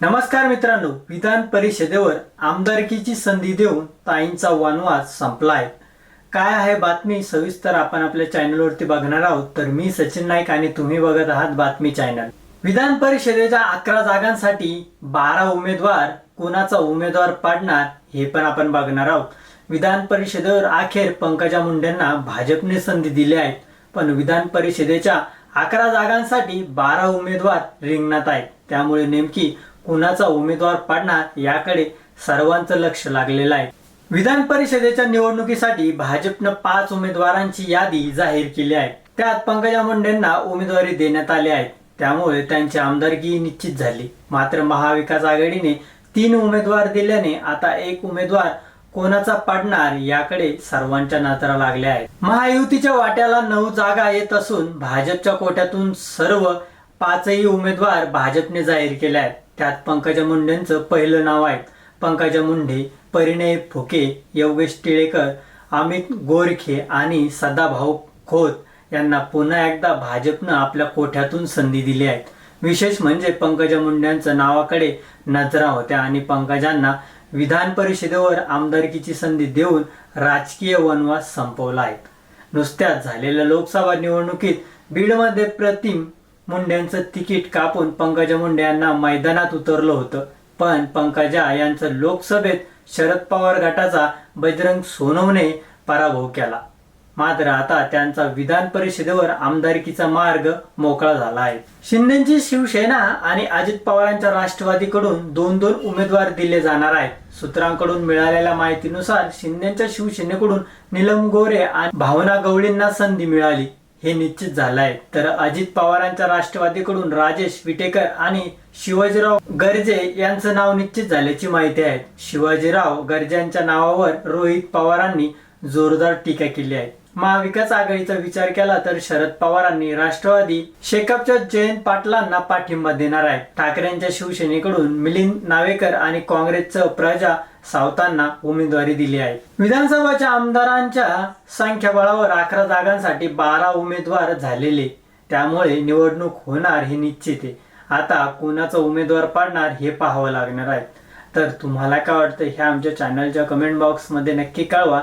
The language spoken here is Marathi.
नमस्कार मित्रांनो विधान परिषदेवर आमदारकीची संधी देऊन ताईंचा वनवास संपलाय. काय आहे बातमी? सविस्तर आपण आपल्या चॅनलवरती बघणार आहोत. तर मी सचिन नाईक आणि तुम्ही बघत आहात बातमी चॅनल. विधान परिषदेच्या अकरा जागांसाठी बारा उमेदवार कोणाचा उमेदवार पाडणार हे पण आपण बघणार आहोत. विधान परिषदेवर अखेर पंकजा मुंडेंना भाजपने संधी दिली आहे. पण विधान परिषदेच्या अकरा जागांसाठी बारा उमेदवार रिंगणात आहेत. त्यामुळे नेमकी कुणाचा उमेदवार पाडणार याकडे सर्वांचं लक्ष लागलेलं आहे. विधान परिषदेच्या निवडणुकीसाठी भाजपनं पाच उमेदवारांची यादी जाहीर केली आहे. त्यात पंकजा मुंडेंना उमेदवारी देण्यात आली आहे. त्यामुळे त्यांची आमदारकी निश्चित झाली. मात्र महाविकास आघाडीने तीन उमेदवार दिल्याने आता एक उमेदवार कोणाचा पाडणार याकडे सर्वांच्या नजरा लागल्या आहेत. महायुतीच्या वाट्याला नऊ जागा येत असून भाजपच्या कोट्यातून सर्व पाचही उमेदवार भाजपने जाहीर केले आहेत. त्यात पंकजा मुंडेंचं पहिलं नाव आहे. पंकजा मुंडे परिणय फुके योगेश टिळेकर अमित गोरखे आणि सदाभाऊ खोत यांना पुन्हा एकदा भाजपनं आपल्या कोठ्यातून संधी दिली आहे. विशेष म्हणजे पंकजा मुंडेंच्या नावाकडे नजरा होत्या आणि पंकजांना विधान परिषदेवर आमदारकीची संधी देऊन राजकीय वनवास संपवला आहे. नुसत्याच झालेल्या लोकसभा निवडणुकीत बीडमध्ये प्रतिम मुंड्यांचं तिकीट कापून पंकजा मुंडे यांना मैदानात उतरलं होतं. पण पंकजा यांचं लोकसभेत शरद पवार गटाचा बजरंग सोनवणे पराभव केला. मात्र आता त्यांचा विधान परिषदेवर आमदारकीचा मार्ग मोकळा झाला आहे. शिंदेची शिवसेना आणि अजित पवारांच्या राष्ट्रवादीकडून दोन दोन उमेदवार दिले जाणार आहेत. सूत्रांकडून मिळालेल्या माहितीनुसार शिंदेच्या शिवसेनेकडून निलम गोरे आणि भावना गवळींना संधी मिळाली. हे निश्चित झालं आहे तर अजित पवारांच्या राष्ट्रवादीकडून राजेश विटेकर आणि शिवाजीराव गर्जे यांचं नाव निश्चित झाल्याची माहिती आहे. शिवाजीराव गर्जेंच्या नावावर रोहित पवारांनी जोरदार टीका केली आहे. महाविकास आघाडीचा विचार केला तर शरद पवारांनी राष्ट्रवादी शेकापच्या जयंत पाटलांना पाठिंबा देणार आहे. ठाकरेंच्या शिवसेनेकडून मिलिंद नावेकर आणि काँग्रेसचं प्रजा सावतांना उमेदवारी दिली आहे. विधानसभाच्या आमदारांच्या संख्याबळावर अकरा जागांसाठी बारा उमेदवार झालेले. त्यामुळे निवडणूक होणार हे निश्चित आहे. आता कोणाचा उमेदवार पाडणार हे पाहावं लागणार आहे. तर तुम्हाला काय वाटतं हे आमच्या चॅनलच्या कमेंट बॉक्समध्ये नक्की कळवा.